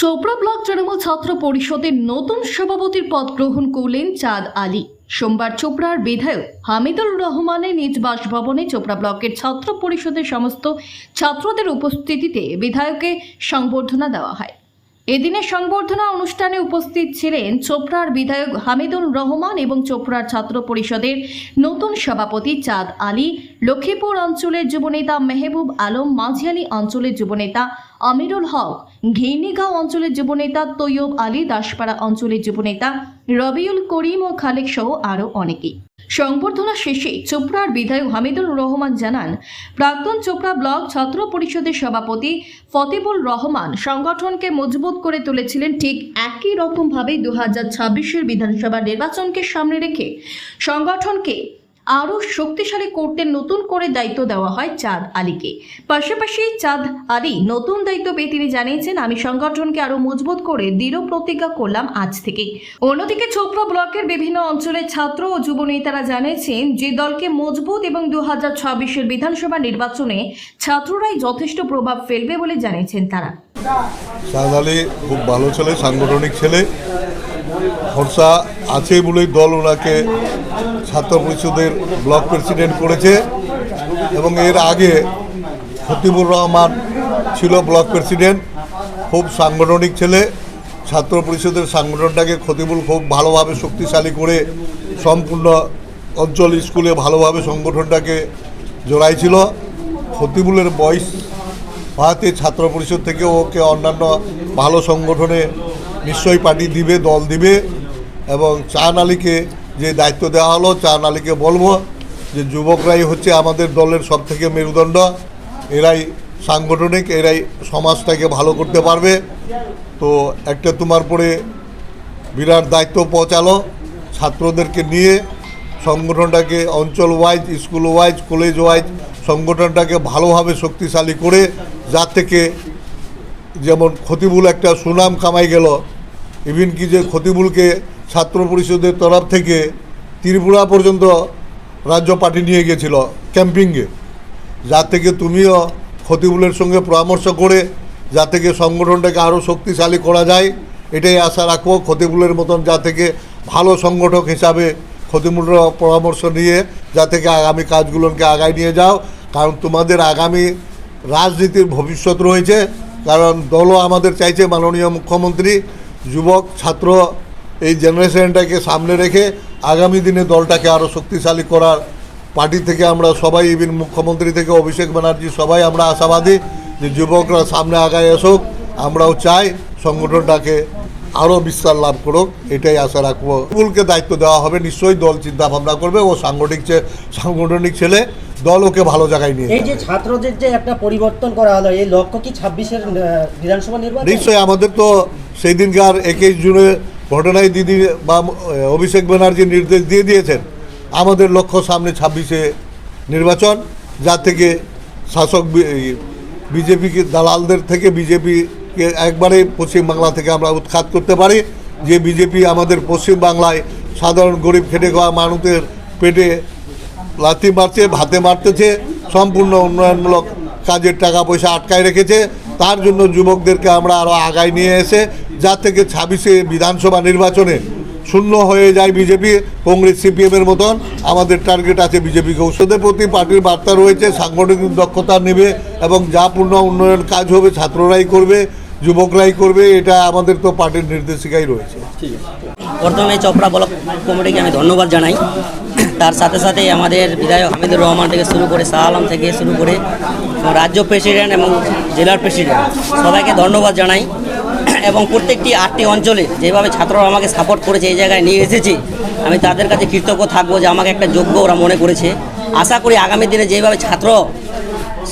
Chopra block Trinamool ছাত্র পরিষদের নতুন সভাপতির পদ গ্রহণ করলেন চাঁদ আলী। সোমবার চোপড়ার বিধায়ক হামিদুর রহমানের নিজ বাসভবনে চোপড়া ব্লকের ছাত্র পরিষদের সমস্ত ছাত্রদের উপস্থিতিতে বিধায়ককে সংবর্ধনা দেওয়া হয়। এদিনের সংবর্ধনা অনুষ্ঠানে উপস্থিত ছিলেন চোপড়ার বিধায়ক হামিদুর রহমান এবং চোপড়ার ছাত্র পরিষদের নতুন সভাপতি চাঁদ আলী, লক্ষ্মীপুর অঞ্চলের যুবনেতা মেহবুব আলম, মাঝিয়ালি অঞ্চলের যুবনেতা আমিরুল হক, ঘেইনিগাঁও অঞ্চলের যুবনেতা তৈয়ব আলী, দাসপাড়া অঞ্চলের যুবনেতা রবিউল করিম ও খালেক সহ আরও অনেকেই। সংবর্ধনা শেষে চোপড়ার বিধায়ক হামিদুর রহমান জানান, প্রাক্তন চোপড়া ব্লক ছাত্র পরিষদের সভাপতি ফতেবুল রহমান সংগঠনকে মজবুত করে তুলেছিলেন ঠিক একই রকমভাবে দু হাজার ছাব্বিশের বিধানসভা নির্বাচনকে সামনে রেখে। সংগঠনকে আরও শক্তিশালী করতে নতুন করে দায়িত্ব দেওয়া হয় চাঁদ আলীকে। পাশাপাশি চাঁদ আলী নতুন দায়িত্ব পেয়ে তিনি জানিয়েছেন, আমি সংগঠনকে আরও মজবুত করে দৃঢ় প্রতিজ্ঞা করলাম আজ থেকে অন্যদিকে চোপড়া ব্লকের বিভিন্ন অঞ্চলের ছাত্র ও যুব নেতারা জানিয়েছেন, যে দলকে মজবুত এবং দু হাজার ছাব্বিশের বিধানসভা নির্বাচনে ছাত্ররাই যথেষ্ট প্রভাব ফেলবে বলে জানিয়েছেন তারা। শাহাদ আলী খুব ভালো ছেলে, সাংগঠনিক ছেলে। ভরসা আছে বলেই দল ওনাকে ছাত্র পরিষদের ব্লক প্রেসিডেন্ট করেছে এবং এর আগে ফতিবুর রহমান ছিল ব্লক প্রেসিডেন্ট, খুব সাংগঠনিক ছেলে, ছাত্র পরিষদের সাংগঠনটাকে খতিবুল খুব ভালোভাবে শক্তিশালী করে সম্পূর্ণ অঞ্চল স্কুলে ভালোভাবে সংগঠনটাকে জড়াইছিল। খতিবুলের বয়স ভারতে ছাত্র পরিষদ থেকে ওকে অন্যান্য ভালো সংগঠনে নিশ্চয়ই পার্টি দিবে, দল দিবে এবং চান আলীকে যে দায়িত্ব দেওয়া হলো চান আলীকে বলব যে যুবকরাই হচ্ছে আমাদের দলের সব থেকে মেরুদণ্ড। এরাই সাংগঠনিক, এরাই সমাজটাকে ভালো করতে পারবে। তো একটা তোমার পরে বিরাট দায়িত্ব পৌঁছালো ছাত্রদেরকে নিয়ে। সংগঠনটাকে অঞ্চল wise school wise college wise সংগঠনটাকে ভালোভাবে শক্তিশালী করে যার থেকে যেমন খতিবুল একটা সুনাম কামাই গেল ইভিন কি যে খতিবুলকে ছাত্র পরিষদের তরফ থেকে ত্রিপুরা পর্যন্ত রাজ্য পার্টি নিয়ে গেছিল ক্যাম্পিংয়ে। যার থেকে তুমিও খতিবুলের সঙ্গে পরামর্শ করে, যা থেকে সংগঠনটাকে আরও শক্তিশালী করা যায়, এটাই আশা রাখব খতিবুলের মতন যা থেকে ভালো সংগঠক হিসাবে খতিবুলের পরামর্শ নিয়ে, যা থেকে আগামী কাজগুলোকে আগায় নিয়ে যাও। কারণ তোমাদের আগামী রাজনীতির ভবিষ্যৎ রয়েছে, কারণ দলও আমাদের চাইছে মাননীয় মুখ্যমন্ত্রী। যুবক ছাত্র এই জেনারেশনটাকে সামনে রেখে আগামী দিনে দলটাকে আরও শক্তিশালী করার পার্টি থেকে আমরা সবাই ইভিন মুখ্যমন্ত্রী থেকে অভিষেক ব্যানার্জি সবাই আমরা আশাবাদী যে যুবকরা সামনে আগায় আসুক। আমরাও চাই সংগঠনটাকে আরও বিস্তার লাভ করুক এটাই আশা রাখব। ফুলকে দায়িত্ব দেওয়া হবে নিশ্চয়ই দল চিন্তা ভাবনা করবে। ও সাংগঠনিক সাংগঠনিক ছেলে দল ওকে ভালো জায়গায় নিয়ে এই যে। ছাত্রদের যে একটা পরিবর্তন করা হলো এই লক্ষ্য কি ছাব্বিশের বিধানসভা নির্বাচন? নিশ্চয়ই আমাদের তো সেই দিনকার একুশ জুনে ঘটনায় দিদি বা অভিষেক ব্যানার্জি নির্দেশ দিয়ে দিয়েছেন আমাদের লক্ষ্য সামনে ছাব্বিশে নির্বাচন যা থেকে শাসক বিজেপিকে দালালদের থেকে বিজেপিকে একবারে পশ্চিমবাংলা থেকে আমরা উৎখাত করতে পারি। যে বিজেপি আমাদের পশ্চিমবাংলায় সাধারণ গরিব খেটে খাওয়া মানুষের পেটে লাথি মারছে, ভাতে মারতেছে, সম্পূর্ণ উন্নয়নমূলক কাজের টাকা পয়সা আটকায় রেখেছে। তার জন্য যুবকদেরকে আমরা আরও আগায় নিয়ে এসে, যা থেকে ছাব্বিশে বিধানসভা নির্বাচনে শূন্য হয়ে যায় বিজেপি, কংগ্রেস সিপিএমের মতন। আমাদের টার্গেট আছে বিজেপিকে ঔষধের প্রতি। পার্টির বার্তা রয়েছে, সাংগঠনিক দক্ষতা নেবে এবং যা পূর্ণ উন্নয়ন কাজ হবে ছাত্ররাই করবে, যুবকরাই করবে, এটা আমাদের তো পার্টির নির্দেশিকাই রয়েছে। প্রথমে চোপড়া ব্লক কমিটিকে আমি ধন্যবাদ জানাই। তার সাথে সাথে আমাদের বিধায়ক হামিদুর রহমান থেকে শুরু করে শাহ আলম থেকে শুরু করে রাজ্য প্রেসিডেন্ট এবং জেলার প্রেসিডেন্ট সবাইকে ধন্যবাদ জানাই। এবং প্রত্যেকটি আটটি অঞ্চলে যেভাবে ছাত্ররা আমাকে সাপোর্ট করেছে, এই জায়গায় নিয়ে এসেছি, আমি তাদের কাছে কৃতজ্ঞ থাকব যে আমাকে একটা যোগ্য ওরা মনে করেছে। আশা করি আগামী দিনে যেভাবে ছাত্র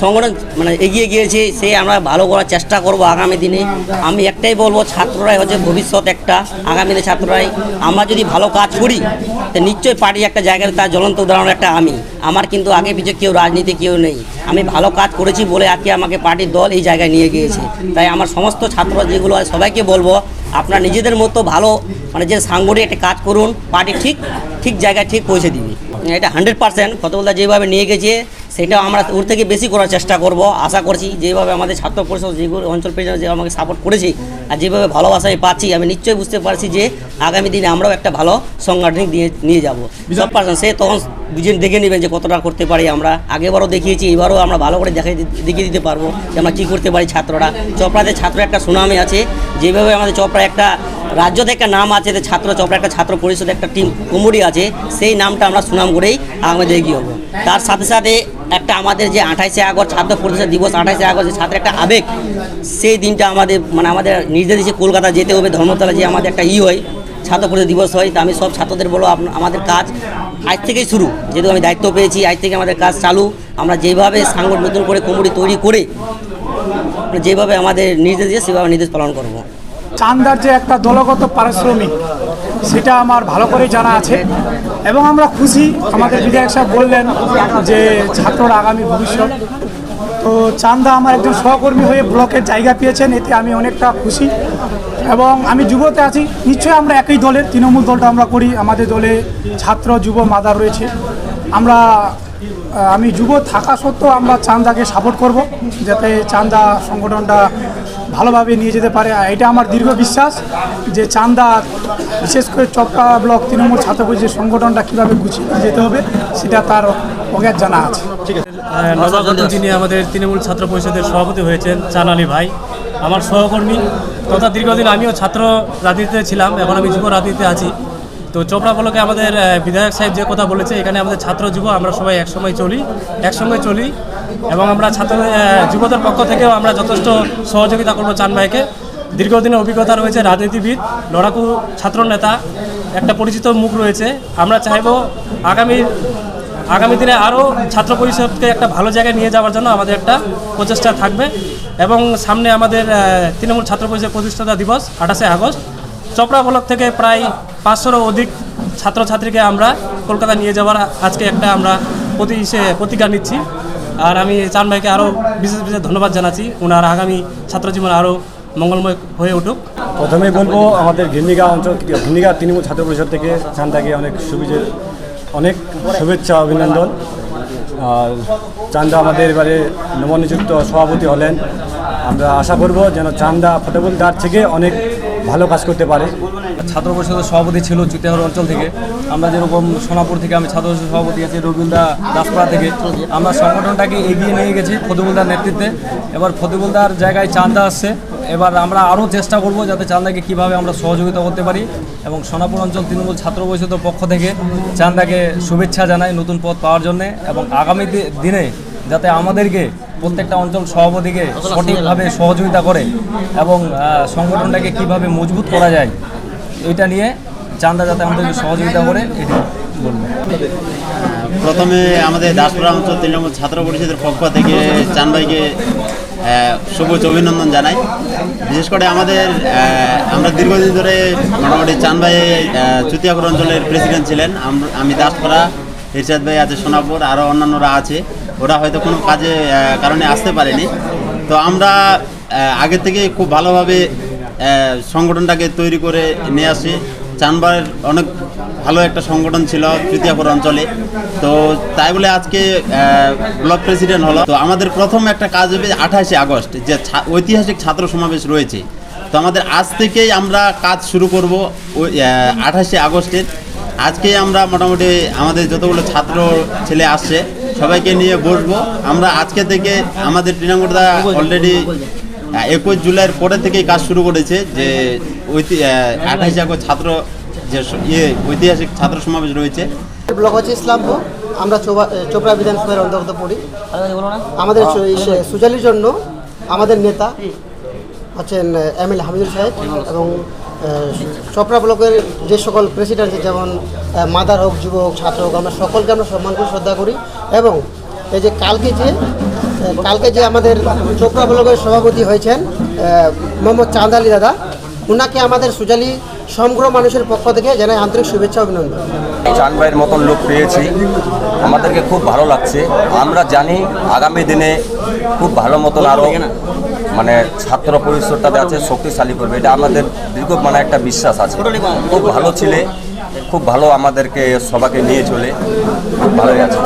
সংগঠন মানে এগিয়ে গিয়েছে, সে আমরা ভালো করার চেষ্টা করব আগামী দিনে। আমি একটাই বলব, ছাত্ররাই হচ্ছে ভবিষ্যৎ একটা, আগামী দিনে ছাত্ররাই, আমরা যদি ভালো কাজ করি, তো নিশ্চয়ই পার্টি একটা জায়গায় তার জ্বলন্ত উদাহরণ একটা আমি। আমার কিন্তু আগে পিছিয়ে কেউ রাজনীতি কেউ নেই। আমি ভালো কাজ করেছি বলে আজকে আমাকে পার্টির দল এই জায়গায় নিয়ে গিয়েছে। তাই আমার সমস্ত ছাত্র যেগুলো আছে, সবাইকে বলব, আপনার নিজেদের মতো ভালো মানে যে সাংগঠনিক একটা কাজ করুন, পার্টি ঠিক ঠিক জায়গায় ঠিক পৌঁছে দিবে এটা হান্ড্রেড পার্সেন্ট ফতবলদা যেভাবে নিয়ে গেছে সেটা আমরা ওর থেকে বেশি করার চেষ্টা করব। আশা করছি যেভাবে আমাদের ছাত্র পরিষদ যেগুলো অঞ্চল পরিষদ যে আমাকে সাপোর্ট করেছে আর যেভাবে ভালোবাসা আমি পাচ্ছি আমি নিশ্চয়ই বুঝতে পারছি যে আগামী দিনে আমরাও একটা ভালো সাংগঠনিক দিয়ে নিয়ে যাব। সব পার্সেন্ট সে তখন বুঝে দেখে নেবেন যে কতটা করতে পারি আমরা। আগেবারও দেখিয়েছি এবারও আমরা ভালো করে দেখে দেখিয়ে দিতে পারব যে আমরা কী করতে পারি ছাত্ররা। চপড়াতে ছাত্র একটা সুনামে আছে। যেভাবে আমাদের চপড়া একটা রাজ্যতে একটা নাম আছে যে ছাত্র চপড়া একটা ছাত্র পরিষদ একটা টিম কমিটি আছে সেই নামটা আমরা সুনাম করেই আমাদের এগিয়ে হব তার সাথে সাথে একটা আমাদের যে আঠাইশে আগস্ট ছাত্র পরিষদ দিবস, আঠাইশে আগস্ট ছাত্রের একটা আবেগ, সেই দিনটা আমাদের মানে আমাদের নির্দেশ দিয়েছে কলকাতা যেতে হবে, ধর্মতলা যে আমাদের একটা ই হয়, ছাত্র পরিষদ দিবস হয়, তা আমি সব ছাত্রদের বলো আমাদের কাজ আজ থেকেই শুরু। যেহেতু আমি দায়িত্ব পেয়েছি, আজ থেকে আমাদের কাজ চালু। আমরা যেভাবে সাংগঠন নতুন করে কমিটি তৈরি করে যেভাবে আমাদের নির্দেশ দিয়ে সেভাবে নির্দেশ পালন করব। চান্দার যে একটা দলগত পারিশ্রমিক, সেটা আমার ভালো করে জানা আছে। এবং আমরা খুশি, আমাদের বিধায়ক সাহেব বললেন যে ছাত্ররা আগামী ভবিষ্যৎ। তো চান্দা আমার একজন সহকর্মী হয়ে ব্লকের জায়গা পেয়েছেন, এতে আমি অনেকটা খুশি। এবং আমি যুবতে আছি, নিশ্চয়ই আমরা একই দলের, তৃণমূল দলটা আমরা করি, আমাদের দলে ছাত্র, যুব, মাদার রয়েছে। আমরা আমি যুব থাকা সত্ত্বেও আমরা চান্দাকে সাপোর্ট করব, যাতে চান্দা সংগঠনটা ভালোভাবে নিয়ে যেতে পারে। এটা আমার দীর্ঘ বিশ্বাস যে চান্দা, বিশেষ করে চপকা ব্লক তৃণমূল ছাত্র পরিষদের সংগঠনটা কীভাবে গুছিয়ে যেতে হবে, সেটা তার অজ্ঞাত জানা আছে। ঠিক আছে। নবাগত যিনি আমাদের তৃণমূল ছাত্র পরিষদের সভাপতি হয়েছেন, চান আলী ভাই, আমার সহকর্মী। তথা দীর্ঘদিন আমিও ছাত্র রাজনীতিতে ছিলাম, এখন আমি যুব রাজনীতিতে আছি। তো চোপড়া বলকে আমাদের বিধায়ক সাহেব যে কথা বলেছে, এখানে আমাদের ছাত্র যুব, আমরা সবাই একসময় চলি একসঙ্গে চলি। এবং আমরা ছাত্র যুবদের পক্ষ থেকেও আমরা যথেষ্ট সহযোগিতা করব চান ভাইকে। দীর্ঘদিনের অভিজ্ঞতা রয়েছে রাজনীতিবিদ, লড়াকু ছাত্র নেতা একটা পরিচিত মুখ রয়েছে। আমরা চাইব আগামী আগামী দিনে আরও ছাত্র পরিষদকে একটা ভালো জায়গায় নিয়ে যাওয়ার জন্য আমাদের একটা প্রচেষ্টা থাকবে। এবং সামনে আমাদের তৃণমূল ছাত্র পরিষদ প্রতিষ্ঠাতা দিবস, আঠাশে আগস্ট। চপড়া ব্লক থেকে প্রায় পাঁচশোরও অধিক ছাত্রছাত্রীকে আমরা কলকাতা নিয়ে যাওয়ার আজকে একটা আমরা প্রতি প্রতিজ্ঞা নিচ্ছি। আর আমি চান ভাইকে আরও বিশেষ বিশেষ ধন্যবাদ জানাচ্ছি। ওনার আগামী ছাত্র জীবন আরও মঙ্গলময় হয়ে উঠুক। প্রথমে বলব, আমাদের ঘিন্নিগা অঞ্চল ঘিন্নিগা তৃণমূল ছাত্র পরিষদ থেকে চান্দাকে অনেক সুবিধে অনেক শুভেচ্ছা, অভিনন্দন। আর চান্দা আমাদের এবারে নবনিযুক্ত সভাপতি হলেন। আমরা আশা করব যেন চান্দা ফতেবুলদার থেকে অনেক ভালো কাজ করতে পারে। ছাত্র পরিষদের সভাপতি ছিল চুতিয়াহর অঞ্চল থেকে। আমরা যেরকম সোনাপুর থেকে আমি ছাত্র পরিষদের সভাপতি আছি, রবীন্দ্রা দাসপাড়া থেকে। আমরা সংগঠনটাকে এগিয়ে নিয়ে গেছি ফতেবুলদার নেতৃত্বে। এবার ফতেবুলদার জায়গায় চান্দা আসছে। এবার আমরা আরও চেষ্টা করব যাতে চান্দাকে কীভাবে আমরা সহযোগিতা করতে পারি এবং সোনাপুর অঞ্চল তৃণমূল ছাত্র পরিষদের পক্ষ থেকে চান্দাকে শুভেচ্ছা জানাই নতুন পদ পাওয়ার জন্য এবং আগামী দিনে যাতে আমাদেরকে প্রত্যেকটা অঞ্চল সভাপতিকে সঠিকভাবে সহযোগিতা করে এবং সংগঠনটাকে কীভাবে মজবুত করা যায় এটা নিয়ে চান্দা যাতে আমাদেরকে সহযোগিতা করে, এটি প্রথমে আমাদের দাসপুরা অঞ্চল তৃণমূল ছাত্র পরিষদের পক্ষ থেকে চান ভাইকে সবুজ অভিনন্দন জানাই। বিশেষ করে আমাদের আমরা দীর্ঘদিন ধরে মোটামুটি চান ভাই চুতিয়াপুর অঞ্চলের প্রেসিডেন্ট ছিলেন। আমি দাসপুরা, ইরশাদ ভাই আছে সোনাপুর আরও অন্যান্যরা আছে। ওরা হয়তো কোনো কাজে কারণে আসতে পারেনি। তো আমরা আগে থেকে খুব ভালোভাবে সংগঠনটাকে তৈরি করে নিয়ে আসি। চানবার অনেক ভালো একটা সংগঠন ছিল তৃতীয়পুর অঞ্চলে। তো তাই বলে আজকে ব্লক প্রেসিডেন্ট হলো। তো আমাদের প্রথম একটা কাজ হবে আঠাশে আগস্ট, যে ঐতিহাসিক ছাত্র সমাবেশ রয়েছে। তো আমাদের আজ থেকেই আমরা কাজ শুরু করব ওই আঠাশে আগস্টের। আজকে আমরা মোটামুটি আমাদের যতগুলো ছাত্র ছেলে আসছে, সবাইকে নিয়ে বসবো। আমরা আজকে থেকে আমাদের তৃণমূলদা অলরেডি একুশ জুলাইয়ের পরে থেকেই কাজ শুরু করেছে যে আঠাশে আগস্ট ছাত্র যে ইয়ে ঐতিহাসিক ছাত্র সমাবেশ রয়েছে। ব্লক হচ্ছে ইসলামপুর। আমরা চোপা- চোপড়া বিধানসভার অন্তর্গত পড়ি। আমাদের সুজালির জন্য আমাদের নেতা হচ্ছেন এম এল হামিদুল সাহেব এবং চোপড়া ব্লকের যে সকল প্রেসিডেন্ট যেমন মাদার হোক, যুবক ছাত্র হোক, আমরা সকলকে আমরা সম্মান করে শ্রদ্ধা করি। এবং এই যে কালকে যে কালকে যে আমাদের চোপড়া ব্লকের সভাপতি হয়েছেন মোহাম্মদ চাঁদ আলী দাদা ওনাকে আমাদের সুজালি সমগ্র মানুষের পক্ষ থেকে জানাই আন্তরিক শুভেচ্ছা অভিনন্দন। চানবাইয়ের মতন লোক পেয়েছি। আমাদেরকে খুব ভালো লাগছে। আমরা জানি আগামী দিনে খুব ভালো মতন আরও মানে ছাত্র পরিষদটাতে আছে, শক্তিশালী করবে। এটা আমাদের দীর্ঘ মানে একটা বিশ্বাস আছে। খুব ভালো ছিলে, খুব ভালো আমাদেরকে সবাইকে নিয়ে চলে। খুব ভালোই আছে।